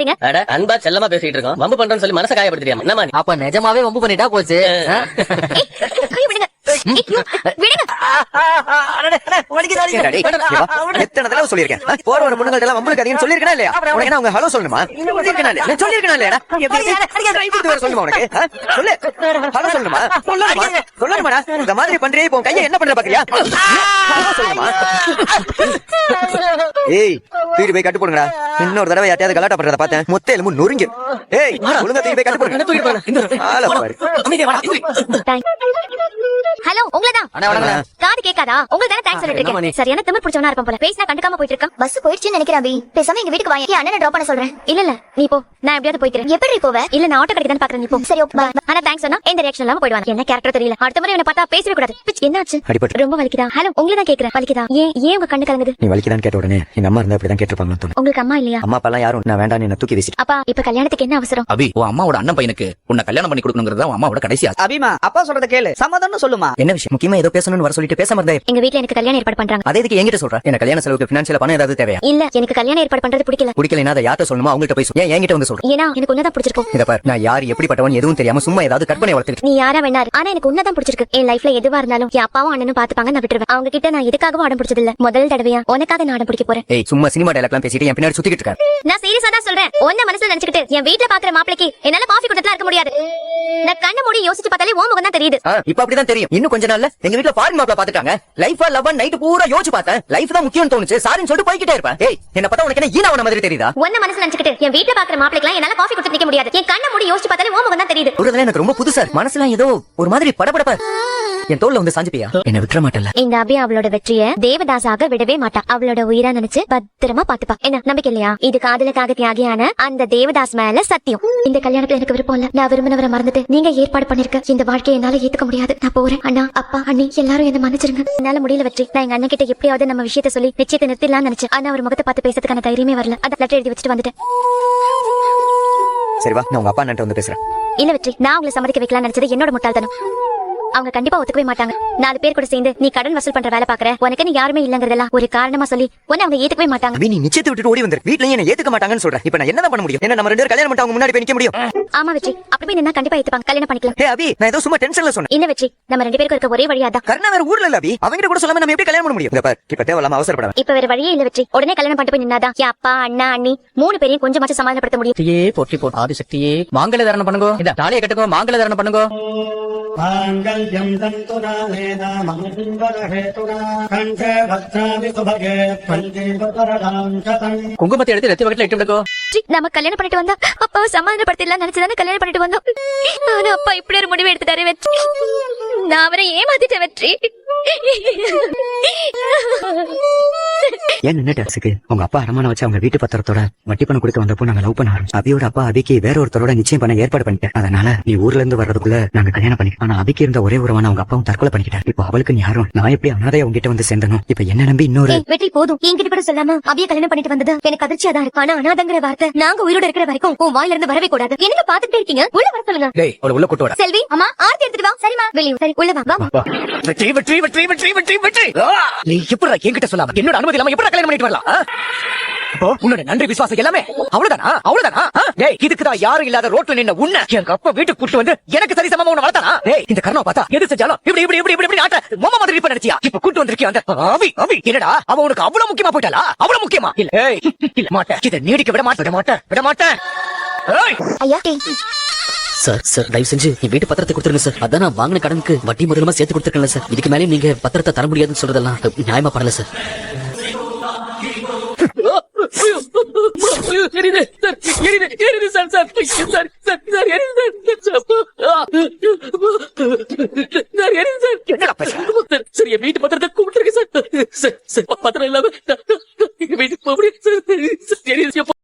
பண்றீங்க? அட அன்பா செல்லமா பேசிட்டு இருக்கோம். வம்பு பண்றேன்னு சொல்லி மனச காயப்படுத்தியா என்னமா அப்ப நிஜமாவே வம்பு பண்ணிட்டா போச்சு. எத்தனை தடவை ஆ, போற ஒரு பொண்ணுங்கள்ட்ட எல்லாம் சொல்லியிருக்கேனா இல்லையா? உனக்கு அவங்க ஹலோ சொல்லணுமா? சொல்லியிருக்கேனா இல்லையா? நான் சொல்லியிருக்கேனா இல்லையா கை கொடுத்து வேற சொல்லணுமா உனக்கு? சொல்லு. ஹலோ சொல்லணுமா? சொல்லணுமா? இந்த மாதிரி பண்றியே இப்போ உன் கையை என்ன பண்ற பாக்குறியா? ஏய் தூக்கி போய் கட்டு போடுங்கடா இன்னொரு தடவை யார்ட்டையாவது கலாட்டா பண்றத பார்த்தேன். மொத்த எலும்பு நொறுங்க. ஏய் ஒழுங்கா தூக்கி போய் கட்டு போடுங்க ஆளை பாரு. ஹலோ உங்களதான். அண்ணா, வணக்கம். காது கேட்காதா? உங்களுக்கு தானே தேங்க்ஸ் சொல்லிட்டு இருக்கேன். சரியான திமிர் பிடிச்சவனா இருப்பான் போல. பேசினா கண்டுக்காம போயிட்டு இருக்கான் பஸ் போயிடுச்சுன்னு நினைக்கிறேன் அபி. பேசாம எங்க வீட்டுக்கு வாங்க அண்ணனை டிராப் பண்ண சொல்றேன். இல்ல இல்ல நீ போ. நான் எப்படியாவது போய்க்கிறேன். எப்படி போவ? இல்ல நான் ஆட்டோ கிடைக்குதான்னு பாக்குறேன் நீ போ. சரி. ஆனா தேங்க்ஸ் சொன்னா எந்த ரியாக்ஷன் இல்லாம போயிடுவாங்க என்ன கேரக்டர் தெரியல. அடுத்த முறை என்ன பார்த்தா பேசவே கூடாது. பிச், என்னாச்சு? அடிபட்டு. ரொம்ப வலிக்குதா? ஹலோ உங்களை தான் கேக்குறேன். வலிக்குதா? ஏன் ஏன் உங்க கண்ணு கலங்குது? நீ வலிக்குதான்னு கேட்ட உடனே எங்க அம்மா இருந்தா அப்படிதான் கேட்டிருப்பாங்கன்னு தோணும். உங்களுக்கு அம்மா இல்லையா? அம்மா அப்பா யாரும் நான் வேண்டாம் என்ன தூக்கி வீசிட்டு. அப்பா இப்ப கல்யாணத்துக்கு என்ன அவசரம்? அபி உன் அம்மாவோட அண்ணன் பையனுக்கு உன்னை கல்யாணம் பண்ணி கொடுக்கணுங்கிறது அம்மாவோட கடைசி அபிமா அப்பா சொல்றத கேளு. சமாதானம் சொல்லுமா. என்ன விஷயம்? முக்கியமா ஏதோ பேசணும்னு வர சொல்லிட்டு பேசாம இருந்தா எங்க வீட்ல எனக்கு கல்யாணம் ஏற்பாடு பண்றாங்க. அதே இதுக்கு என்கிட்ட சொல்றேன் என்ன கல்யாண செலவுக்கு பினான்சியல் பணம் ஏதாவது தேவையா? இல்ல எனக்கு கல்யாணம் ஏற்பாடு பண்றது பிடிக்கல. பிடிக்கலைன்னா அதை யார்ட்ட சொல்லணுமோ அவங்கள்ட்ட போய் ஏன் என்கிட்ட வந்து சொல்றேன் ஏன்னா எனக்கு உன்னதான் பிடிச்சிருக்கும் இத பாரு நான் யார் எப்படிப்பட்டவன் எதுவும் தெரியாம சும்மா ஏதாவது கற்பனை வளர்த்துக்கிட்டு நீ யாரா வேணாரு ஆனா எனக்கு உன்னதான் பிடிச்சிருக்கு. என் லைஃப்ல எதுவா இருந்தாலும் என் அப்பாவும் அண்ணனும் பாத்துப்பாங்க நான் விட்டுருவேன். அவங்க கிட்ட நான் எதுக்காகவும் அடம் பிடிச்சது இல்ல முதல் தடவையா உனக்காக நான் அடம் பிடிக்க போறேன். ஏய் சும்மா சினிமா டைலாக்லாம் பேசிட்டு என் பின்னாடி சுத்திக்கிட்டு நான் சீரியஸா தான் சொல்றேன். ஒன்ன மனசுல நினைச்சுக்கிட்டு என் வீட்ல பாக்குற மாப்பிளைக்கு என்னால காஃபி கொடுத்தா இருக்க முடியாது. நான் கண்ண மூடி யோசிச்சு பார்த்தாலே ஓ முகம் தான் தெரியுது இப்ப அப்படிதான் தெரியும். இன்னும் கொஞ்ச நாள்ல எங்க வீட்ல ஃபாரின் மாப்பிள பாத்துட்டாங்க லைஃபா லவ் நைட் பூரா யோசிச்சு பார்த்தேன். லைஃப் தான் முக்கியம் தோணுச்சு. சாரின்னு சொல்லிட்டு போய்கிட்டே இருப்பேன். ஏய் என்ன பார்த்தா உனக்கு என்ன ஈனாவன மாதிரி தெரியுதா? ஒன்ன மனசுல நினைச்சுக்கிட்டு என் வீட்ல பாக்குற மாப்பிளைக்கு என்னால காஃபி கொடுத்து நிக்க முடியாது. என் கண்ண மூடி யோசிச்சு பார்த்தாலே ஓ முகம் தான் தெரியுது. ஒரு எனக்கு ரொம்ப புதுசா. மனசுலாம் ஏதோ ஒரு மாதிரி படபடப்பா என் தோல்ல வந்து சாஞ்சுப்பியா? என்ன விட்டுற மாட்டல இந்த அபி அவளோட வெற்றிய தேவதாசாக விடவே மாட்டா. அவளோட உயிரா நினைச்சு பத்திரமா பாத்துப்பா என்ன நம்பிக்கை இல்லையா? இது காதலுக்காக தியாகியான அந்த தேவதாஸ் மேல சத்தியம். இந்த கல்யாணத்துல எனக்கு விருப்பம் இல்ல. நான் விரும்பினவரை மறந்துட்டு நீங்க ஏற்பாடு பண்ணிருக்க இந்த வாழ்க்கையை என்னால ஏத்துக்க முடியாது. நான் போறேன். அண்ணா அப்பா அண்ணி எல்லாரும் என்ன மன்னிச்சிருங்க. என்னால முடியல வெற்றி. நான் எங்க அண்ணன் கிட்ட எப்படியாவது நம்ம விஷயத்த சொல்லி நிச்சயத்தை நிறுத்திடலாம்னு நினைச்சேன். ஆனா அவர் முகத்தை பார்த்து பேசுறதுக்கான தைரியமே வரல. அதான் லெட்டர் எழுதி வச்சுட்டு வந்துட்டேன். சரி வா நான் உங்க அப்பா அண்ணன்ட்ட வந்து பேசுறேன். இல்ல வெற்றி நான் உங்களை சம்மதிக்க வைக்கலாம்னு நினைச்சது என்னோட முட்டாள்தனம். அவங்க கண்டிப்பா ஒத்துக்கவே மாட்டாங்க. நாலு பேர் கூட சேர்ந்து நீ கடன் வசூல் பண்ற வேலை பாக்குற. உனக்குன்னு யாருமே இல்லங்கறதெல்லாம் ஒரு காரணமா சொல்லி உன்னை அவங்க ஏத்துக்கவே மாட்டாங்க. நீ நிச்சயத்தை விட்டு ஓடி வந்துரு. வீட்ல என்ன ஏத்துக்க மாட்டாங்கன்னு சொல்ற. இப்ப நான் என்ன பண்ண முடியும்? என்ன நம்ம ரெண்டு பேரும் கல்யாணம் பண்ணிட்டு அவங்க முன்னாடி நிக்க முடியும்? ஆமா வெற்றி. அப்படி போய் நின்னா கண்டிப்பா ஏத்துப்பாங்க. கல்யாணம் பண்ணிக்கலாம். ஏ அபி நான் ஏதோ சும்மா டென்ஷன்ல சொன்னேன். என்ன வெற்றி? நம்ம ரெண்டு பேருக்கு இருக்க ஒரே வழியா தான் கர்ணா வேற ஊர்ல இல்ல அபி. அவங்க கூட சொல்லாம நம்ம எப்படி கல்யாணம் பண்ண முடியும்? இந்த பார் இப்ப தேவையில்லாம அவசரப்படாம இப்ப வேற வழியே இல்ல வெற்றி. உடனே கல்யாணம் பண்ணிட்டு போய் நின்னாதான் அப்பா அண்ணா அண்ணி மூணு பேரையும் கொஞ்சம் கொஞ்சமாச்சும் சமாதானப்படுத்த முடியும். ஏ போட்டி போட்டு ஆதி சக்தியே மாங்கல தாரணம் பண்ணுங்க. இந்த தாலியை கட்டுங்க மாங்கல தாரணம் பண்ணுங்க. மாங்கல்யம் தந்துராலே குங்குமத்தை எடுத்து ரத்தி பக்கத்துல இட்டு நம்ம கல்யாணம் பண்ணிட்டு வந்தா அப்பாவை சமாதானப்படுத்திடலாம் நினைச்சுதானே கல்யாணம் பண்ணிட்டு வந்தோம். ஆனா அப்பா இப்படி ஒரு முடிவு எடுத்துட்டாரு வெற்றி. நான் அவரை ஏமாத்திட்டேன் வெற்றி. ஏன் நின்னுட்டு உங்க அப்பா அரமான வச்சு அவங்க வீட்டு பத்திரத்தோட வட்டி பணம் கொடுக்க வந்தப்போ நாங்க லவ் பண்ண ஆரம்பிச்சோம். அபியோட அப்பா அபிக்கு வேற ஒருத்தரோட நிச்சயம் பண்ண ஏற்பாடு பண்ணிட்டேன் அதனால நீ ஊர்ல இருந்து வர்றதுக்குள்ள நாங்க கல்யாணம் பண்ணிட்டோம் ஆனா அபிக்கு இருந்த ஒரே உறவான அவங்க அப்பாவும் தற்கொலை பண்ணிக்கிட்டார். இப்போ அவளுக்கு நீ யாரும் நான் எப்படி அனாதையா உங்ககிட்ட வந்து சேர்ந்தனும்? இப்ப என்ன நம்பி இன்னொரு வெற்றி போதும். என்கிட்ட கூட சொல்லாம அபிய கல்யாணம் பண்ணிட்டு வந்தது எனக்கு அதிர்ச்சியா தான் இருக்கு. ஆனா அனாதங்கிற வார்த்தை நாங்க உயிரோட இருக்கிற வரைக்கும் உன் வாயில இருந்து வரவே கூடாது. என்ன பாத்துட்டே இருக்கீங்க? உள்ள வர சொல்லுங்க. டேய் அவளை உள்ள கூட்டு வர செல்வி அம்மா ஆர்த்தி எடுத்துட்டு வா. சரிமா வெளியே சரி உள்ள வா. வா வெற்றி வெற்றி வெற்றி வெற்றி வெற்றி வெற்றி. ஆ! நீ எப்படி என்கிட்ட சொல்லாம? என்னோட அனுமதி இல்லாம எப்படி கல்யாணம் பண்ணிட்டு வரலாம்? உன்னோட நன்றி விசுவாசம் எல்லாமே அவ்வளவுதானா? அவ்வளவுதானா? டேய் இதுக்குதான் யாரும் இல்லாத ரோட்ல நின்ன உன்ன எங்க அப்பா வீட்டுக்கு கூட்டு வந்து எனக்கு சரி சமமா உன்னை வளர்த்தானா? டேய் இந்த கர்ணம் பார்த்தா எது செஞ்சாலும் இப்படி இப்படி இப்படி இப்படி இப்படி ஆட்ட மொம மாதிரி இப்ப நினைச்சியா இப்ப கூட்டு வந்திருக்கிய அந்த அவி அவி என்னடா அவ உனக்கு அவ்வளவு முக்கியமா போயிட்டாளா? அவ்வளவு முக்கியமா? இல்ல ஏய் இல்ல மாட்டேன். இதை நீடிக்க விட மாட்டேன் விட மாட்டேன் விட மாட்டேன். ஐயா சார் சார் தயவு செஞ்சு என் வீட்டு பத்திரத்தை கொடுத்துருங்க சார். அதான் நான் வாங்கின கடனுக்கு வட்டி முதலமா சேர்த்து கொடுத்துருக்கேன்ல சார். இதுக்கு மேலே நீங்க பத்திரத்தை தர முடியாதுன்னு சொல்றதெல்லாம் நியாயமா படல சார். எரியுது சார் எரியுது எரியுது sir sir sir sir sir எரியுது சார் சார் எரியுது சார் என்னடா சார் சார் என் வீட்டு பத்திரத்தை கூப்பிட்டுருங்க சார் சார் பத்திரம் இல்லாம எங்க வீட்டுக்கு போக முடியாது சார் எரியுது